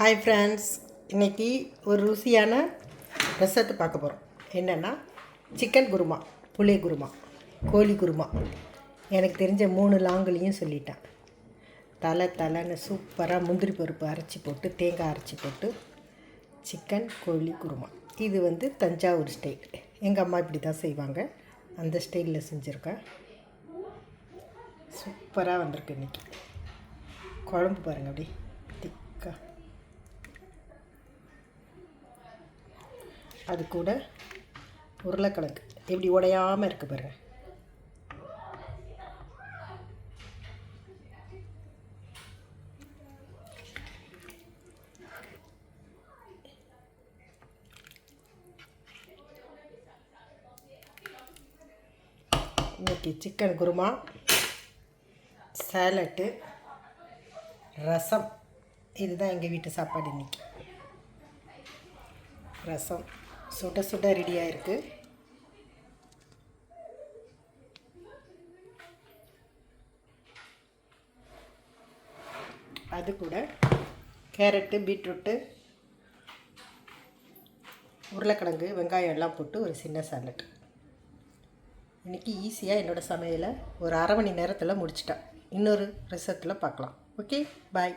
Hi friends இன்றைக்கி ஒரு ருசியான ரசத்தை பார்க்க போகிறோம் என்னென்னா சிக்கன் குருமா புளி குருமா கோழி குருமா. எனக்கு தெரிஞ்ச மூணு லாங்குலையும் சொல்லிட்டேன். தலை தலைன்னு சூப்பராக முந்திரி பருப்பு அரைச்சி போட்டு தேங்காய் அரைச்சி போட்டு சிக்கன் கோழி குருமா. இது வந்து தஞ்சாவூர் ஸ்டைல் எங்கள் அம்மா இப்படி தான் செய்வாங்க. அந்த ஸ்டைலில் செஞ்சுருக்கேன். சூப்பராக வந்திருக்கு இன்றைக்கி குழம்பு பாருங்கள் அப்படி அது கூட உருளைக்கிழங்கு. எப்படி உடையாமல் இருக்கு பாருங்க இன்னைக்கு சிக்கன் குருமா சேலட்டு ரசம். இதுதான் எங்கள் வீட்டு சாப்பாடு இன்னைக்கு. ரசம். சுட சுட ரெடியாக இருக்குது அது கூட கேரட்டு பீட்ரூட்டு உருளைக்கிழங்கு வெங்காயம் எல்லாம் போட்டு ஒரு சின்ன சாலட் இன்றைக்கி ஈஸியாக என்னோடய சமையலை ஒரு அரை மணி நேரத்தில் முடிச்சிட்டேன். இன்னொரு ரிசத்தில் பார்க்கலாம். Okay bye